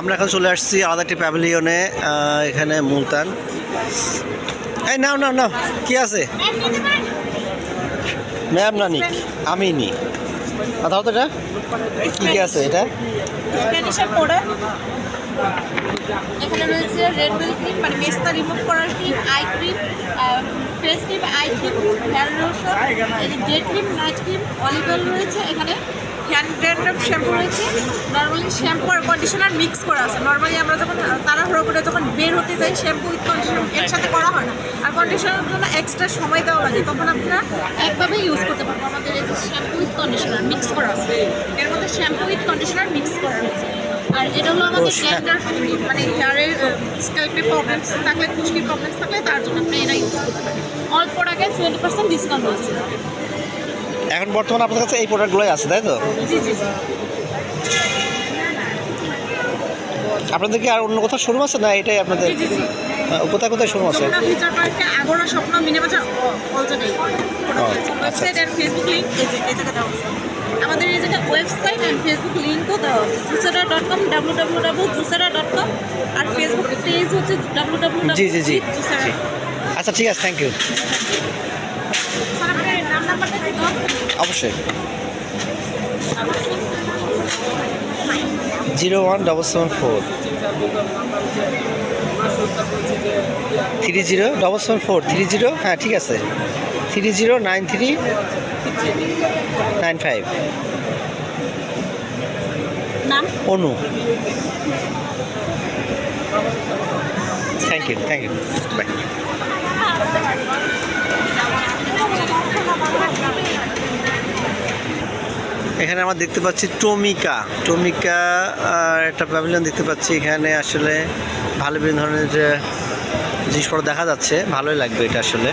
আমরা এখন চলে আসছি আলাদা একটি প্যাভিলিয়নে এখানে মুলতান। এই নাও নাও নাও, কি আছে? ম্যাম না নিক আমি নি। আর ধরো তো এটা, কি কি আছে এটা? এখানে রয়েছে রেড ক্রিম মানে মেস্তা রিমুভ করার cream eye cream face cream eye cream hair lotion day cream night cream olive oil রয়েছে এখানে। হ্যান্ড ব্র্যান্ড শ্যাম্পু রয়েছে। নর্মালি শ্যাম্পু আর কন্ডিশনার মিক্স করা আছে। নর্মালি আমরা যখন তাড়াহুড়ো করে যখন বের হতে যাই শ্যাম্পু উইথ কন্ডিশনার একসাথে করা হয় না। আর কন্ডিশনারের জন্য এক্সট্রা সময় দেওয়া লাগে। তখন আপনারা একভাবে ইউজ করতে পারব আমাদের এই যে শ্যাম্পু উইথ কন্ডিশনার মিক্স করা আছে। এর মধ্যে শ্যাম্পু উইথ কন্ডিশনার মিক্স করা রয়েছে আর এটা হলো আমাদের ফ্রি মানে হেয়ারের স্ক্যাল্পে প্রবলেমস থাকলে খুশকির প্রবলেমস থাকলে তার জন্য আপনি এটা ইউজ করতে পারেন। অল প্রোডাক্টে টোয়েন্টি পার্সেন্ট ডিসকাউন্ট আছে এখন বর্তমানে আপনার কাছে এই প্রোডাক্টগুলোই আছে তাই তো? জি জি জি। আপনাদের কি আর অন্য কোথাও শোরুম আছে না এটাই আপনাদের। আহ, কোথায় কোথায় শোরুম আছে? আচ্ছা, দেওয়া আছে। আমাদের এই জায়গায় ওয়েবসাইট অ্যান্ড ফেসবুক লিঙ্কও দেওয়া আছে। জুসারা dot com W W W জুসারা dot com আর ফেসবুক পেজ হচ্ছে ডাব্লু ডাব্লু জি জি জি। জি। আচ্ছা ঠিক আছে থ্যাংক ইউ অবশ্যই। Zero one double seven four. Three zero double seven four. Three zero হ্যাঁ ঠিক আছে। Three zero nine three nine five. Anu. Thank you thank you bye এখানে আমরা দেখতে পাচ্ছি টমিকা। টমিকা একটা প্যাভিলিয়ন দেখতে পাচ্ছি। এখানে আসলে ভালো বিভিন্ন ধরনের জিনিসপত্র দেখা যাচ্ছে। ভালোই লাগবে এটা আসলে।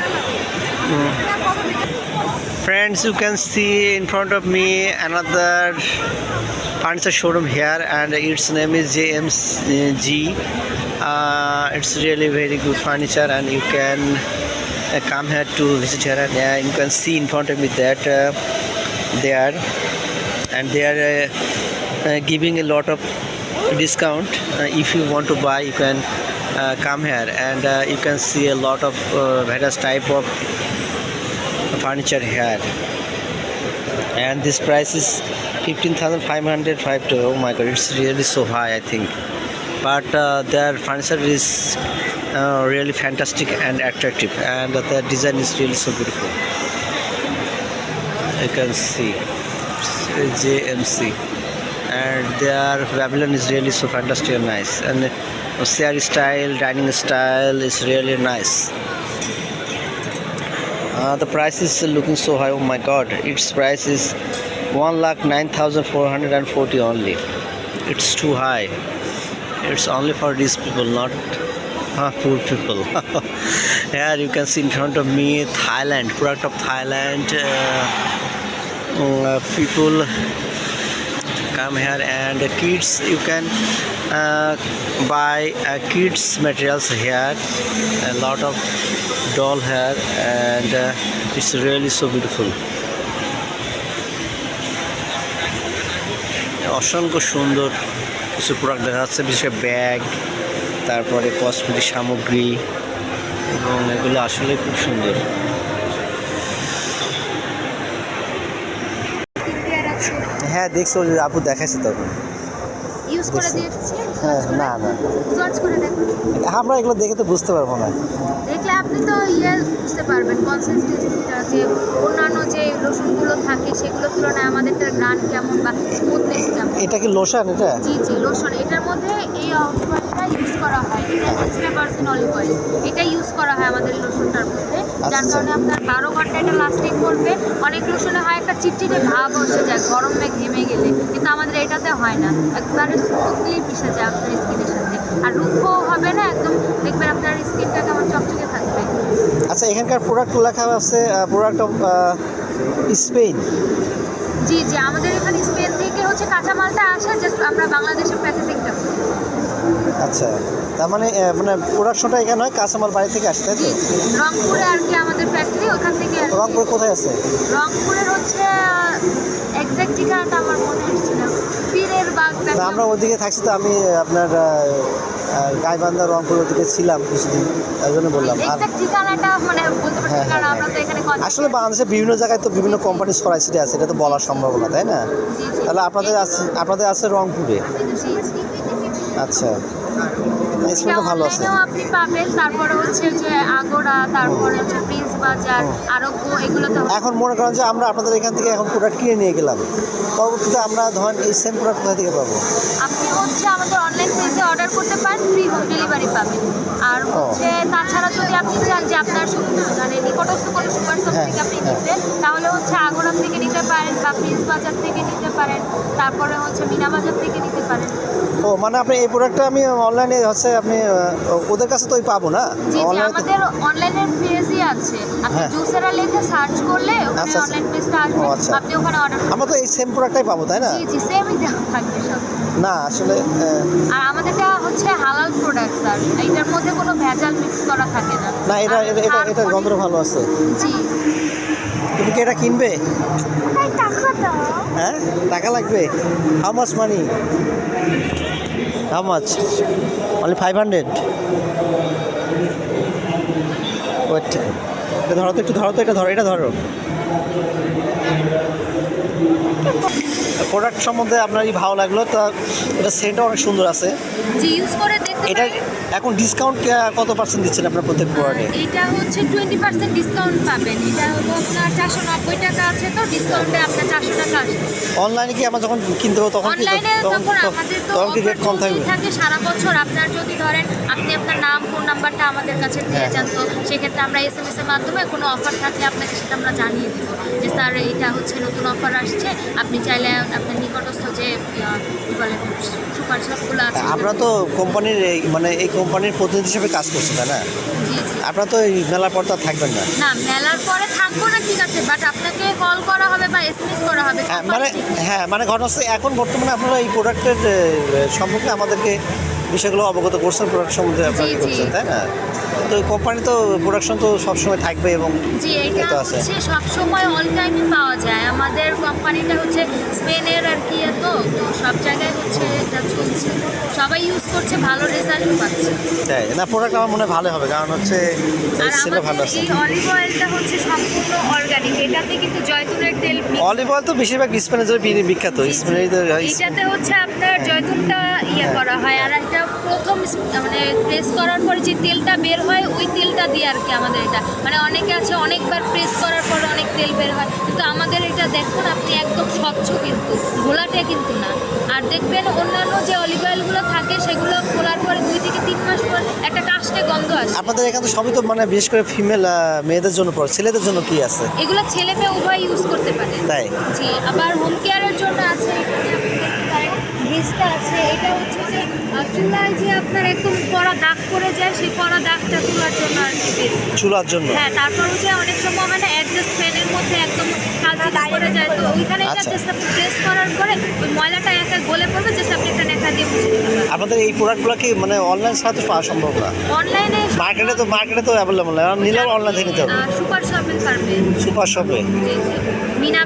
Friends you can see in front of me another furniture showroom here and its name is J M G it's really very good furniture and you can come here to visit here and you can see in front of me that they are and they are uh, uh, giving a lot of discount. Uh, if you want to buy, you can uh, come here, and you can see a lot of various type of furniture here. And this price is 15505 to oh my god it's really so high i think. But their furniture is uh, really fantastic and attractive. And their design is really so beautiful. You can see jmc and their pavilion is really so fantastic and nice and uh, chair style dining style is really nice uh, the price is looking so high. Oh my god, its price is one lakh nine thousand four hundred and forty only. It's too high. It's only for these people, not uh, poor people. Here you can see in front of me Thailand, product of Thailand. Uh, uh, people come here and kids you can uh, buy uh, kids materials here a lot of doll here and uh, it's really so beautiful অসংখ্য সুন্দর কিছু product দেখা যাচ্ছে বিশেষ bag তারপরে cosmetic সামগ্রী এবং এগুলো আসলে খুব সুন্দর হ্যাঁ দেখছ যে আপু দেখাইছে তখন। ইউজ করে দিয়েছি? হ্যাঁ না না। সার্চ করে দেখুন আমরা এগুলো দেখে তো বুঝতে পারব না। দেখলে আপনি তো ইয়ে বুঝতে পারবেন কনসিস্টেন্সিটা যে অন্যান্য যে লোশনগুলো থাকে সেগুলোর তুলনায় আমাদেরটার গ্রান কেমন বা স্মুথনেস কেমন? এটা কি লোশন এটা? জি জি লোশন এটার মধ্যে এই ইউজ করা হয়। এটা এক্সট্রা পার্সেন্ট অলিভ অয়েল এটা ইউজ করা হয় আমাদের লোশনটার মধ্যে যার আচ্ছা। কারণে আপনার বারো ঘণ্টা এটা লাস্টিং করবে। অনেক লোশনে হয় একটা চিটচিটে ভাব বসে যায় গরমে ঘেমে গেলে। কিন্তু আমাদের এটাতে হয় না। একবারে স্মুথলি মিশে যায় আপনার স্কিনের সাথে। আর রুক্ষও হবে না একদম দেখবেন আপনার স্কিনটা কেমন চকচকে থাকবে। আচ্ছা এখানকার প্রোডাক্ট লেখা আছে প্রোডাক্ট অফ স্পেন জি জি আমাদের এখানে স্পেন থেকে হচ্ছে কাঁচামালটা আসে জাস্ট আমরা বাংলাদেশের প্যাকেজিংটা করি। আচ্ছা তার মানে মানে প্রোডাকশনটা এখানে হয় কাঁচামাল বাড়ি থেকে আসে তাই তো? রংপুরে আর কি আমাদের ফ্যাক্টরি ওখান থেকে। রংপুর কোথায় আছে? রংপুরের হচ্ছে এক্সাক্ট ঠিকানাটা আমার মনে হচ্ছে না। পীরের বাগ আমরা ওদিকে থাকছি তো আমি আপনার গাইবান্ধা রংপুর ওদিকে ছিলাম কিছুদিন তাই জন্য বললাম। আর ঠিকানাটা মানে বলতে পারছি হ্যাঁ, কারণ হ্যাঁ, আমরা তো এখানে আসলে বাংলাদেশে বিভিন্ন জায়গায় তো বিভিন্ন কোম্পানি ছড়াই ছিটে আছে এটা তো বলা সম্ভব না তাই না। তাহলে আপনাদের আছে আপনাদের আছে রংপুরে। আচ্ছা। স্মেলটা ভালো আছে। আপনি পাবেন? তারপরে হচ্ছে যে আগোড়া তারপরে হচ্ছে প্রিন্স বাজার আরোগ্য এগুলোতে এখন মনে করেন যে আমরা আপনাদের এখান থেকে এখন প্রোডাক্ট কিনে নিয়ে গেলাম। পরবর্তীতে আমরা ধরেন এই সেম প্রোডাক্ট কোথা থেকে পাবো? আপনি হচ্ছে আমাদের অনলাইন পেজে অর্ডার করতে পারেন ফ্রি হোম ডেলিভারি পাবেন। আর হচ্ছে তাছাড়া যদি আপনি চান যে আপনার মানে নিকটস্থ কোনো সুপার শপ হ্যাঁ, থেকে আপনি হ্যাঁ। নিতে তাহলে হচ্ছে আগোড়া থেকে নিতে পারেন বা প্রিন্স বাজার থেকে নিতে পারেন তারপরে হচ্ছে মিনা বাজার থেকে নিতে পারেন। ও মানে আপনি এই প্রোডাক্টটা আমি অনলাইনে হচ্ছে আপনি ওদের কাছে তো ওই পাবো না? অনলাইনে আমাদের অনলাইনের পেজই আছে। আপনি। জুসেরা লিখে সার্চ করলে ওখানে আচ্ছা, আচ্ছা। অনলাইন পেজটা আসবে। আচ্ছা। আপনি ওখানে অর্ডার আমরা তো এই সেম প্রোডাক্টটাই পাবো তাই না? জি জি সেমই থাকবে সব। না আসলে আর আমাদেরটা হচ্ছে হালাল প্রোডাক্ট স্যার এটার মধ্যে কোনো ভেজাল মিক্স করা থাকে না। না এটা এটা এটা গন্ধটা ভালো আছে। জি। তুমি কি এটা কিনবে? টাকা হ্যাঁ টাকা লাগবে? How much money how much only five hundred wait এটা ধরো তো একটু ধরো তো এটা ধরো এটা ধরো। প্রোডাক্ট সম্বন্ধে আপনার ভালো লাগল তা এটা সেন্টটা অনেক সুন্দর আছে। জি ইউজ করে এটা এখন ডিসকাউন্ট কত পার্সেন্ট দিচ্ছেন আপনার প্রত্যেক প্রোডাক্টে এটা হচ্ছে টোয়েন্টি পার্সেন্ট ডিসকাউন্ট পাবেন। এটা হলো আপনার চারশো নব্বই টাকা আছে তো ডিসকাউন্টে আপনার চারশো টাকা আসবে। অনলাইনে কি আমরা যখন কিনতে পারব তখন অনলাইনে তখন আমাদের তো তখন কি রেট কম থাকবে? থাকে সারা বছর আপনার যদি ধরেন আপনি আপনার নাম ফোন নাম্বারটা আমাদের কাছে দিয়ে হ্যাঁ। যান তো সেক্ষেত্রে আমরা এস এম এস এর মাধ্যমে কোনো অফার থাকলে আপনাকে সেটা আমরা জানিয়ে দিব যে স্যার এটা হচ্ছে নতুন অফার আসছে। আপনি চাইলে আপনার নিকটস্থ যে কি বলে সুপার শপগুলো আছে আমরা তো কোম্পানির মানে এই কোম্পানির প্রতিনিধি হিসেবে কাজ করছে তাই না? আপনারা তো এই মেলার পর তো আর থাকবেন না। না মেলার পরে থাকব না ঠিক আছে বাট আপনাকে কল করা হবে বা এসএমএস করা হবে হ্যাঁ মানে হ্যাঁ মানে ঘটনা হচ্ছে এখন বর্তমানে আপনারা এই প্রোডাক্টের সম্পর্কে আমাদেরকে বিষয়গুলো অবগত করছেন প্রোডাক্ট সম্বন্ধে আপনারা করছেন তাই না? তো কোম্পানি তো প্রোডাকশন তো সবসময় থাকবে এবং জি এটা হচ্ছে সবসময় অল টাইমই পাওয়া যায়। আমাদের কোম্পানিটা হচ্ছে স্পেনের আর কি তো হচ্ছে চলছে। সবাই ইউজ করছে ভালো রেজাল্ট পাচ্ছে। তাই না প্রোডাক্ট আমার মনে ভালো হবে কারণ হচ্ছে সেটা ভালো আছে। এই অলিভ অয়েলটা হচ্ছে সম্পূর্ণ অর্গানিক এটাতে কিন্তু জয়তুনের তেল অলিভ অয়েল তো বেশিরভাগ স্পেনের জন্য বিখ্যাত স্পেনের এটাতে হচ্ছে আপনার জয়তুনটা ইয়ে করা হয় আর এটা প্রথম মানে প্রেস করার পরে যে তেলটা বের হয় ওই তেলটা দিয়ে আর কি আমাদের এটা। মানে অনেকে আছে অনেকবার প্রেস করার পর অনেক তেল বের হয়। কিন্তু আমাদের এটা দেখুন আপনি একদম স্বচ্ছ কিন্তু ঘোলাটে কিন্তু না। আর দেখবেন অন্যান্য যে অলিভ অয়েলগুলো থাকে সেগুলো খোলার পরে দুই থেকে তিন মাস পর একটা কাস্টে গন্ধ আসে। আপনাদের এখানে তো সবই তো মানে বিশেষ করে ফিমেল মেয়েদের জন্য পড়ে। ছেলেদের জন্য কি আছে? এগুলো ছেলে মেয়ে উভয় ইউজ করতে পারে। তাই? জি আবার হোম কেয়ারের জন্য আছে। এখানে ভেজটা আছে এটা হচ্ছে যে চুলায় যে আপনার একদম কড়া দাগ পড়ে যায় সেই কড়া দাগটা তোলার জন্য আর কি চুলার জন্য? হ্যাঁ তারপর হচ্ছে অনেক সময় হয় না অ্যাডজাস্ট ফ্যানের মধ্যে একদম কালচে পড়ে যায় তো ওইখানে এটা আচ্ছা। জাস্ট আপনি প্রেস করার পরে ওই ময়লাটা একা গলে পড়বে জাস্ট আপনি একটা নেখা দিয়ে মুছে দিতে পারেন আপনাদের এই প্রোডাক্টগুলো কি মানে অনলাইন তো পাওয়া সম্ভব না? অনলাইনে মার্কেটে তো মার্কেটে তো অ্যাভেলেবল না নিলেও অনলাইন থেকে নিতে হবে। সুপার শপে পারবেন সুপার শপে জি জি। মিনা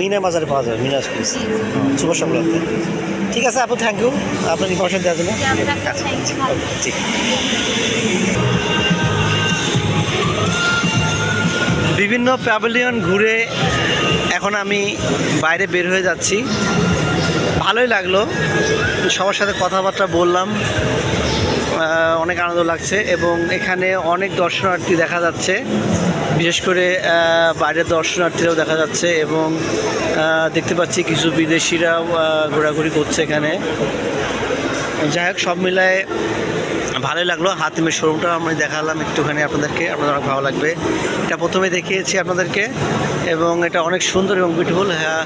মিনা বাজারে পাওয়া যাবে মিনা স্পিস জি জি। ঠিক আছে আপু থ্যাংক ইউ আপনার ইনফরমেশন দেওয়ার জন্য। জি বিভিন্ন প্যাভিলিয়ন ঘুরে এখন আমি বাইরে বের হয়ে যাচ্ছি। ভালোই লাগল। সবার সাথে কথাবার্তা বললাম। অনেক আনন্দ লাগছে এবং এখানে অনেক দর্শনার্থী দেখা যাচ্ছে। বিশেষ করে বাইরের দর্শনার্থীরাও দেখা যাচ্ছে এবং দেখতে পাচ্ছি কিছু বিদেশিরাও ঘোরাঘুরি করছে এখানে। যাই হোক, সব মিলায় ভালোই লাগল। হাতিমের শোরুমটা আমি দেখালাম একটুখানি আপনাদেরকে, আপনাদের অনেক ভালো লাগবে। এটা প্রথমে দেখিয়েছি আপনাদেরকে এবং এটা অনেক সুন্দর এবং বিউটিফুল হ্যাঁ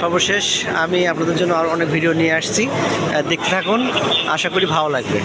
সর্বশেষ আমি আপনাদের জন্য আরও অনেক ভিডিও নিয়ে আসছি। দেখতে থাকুন, আশা করি ভালো লাগবে।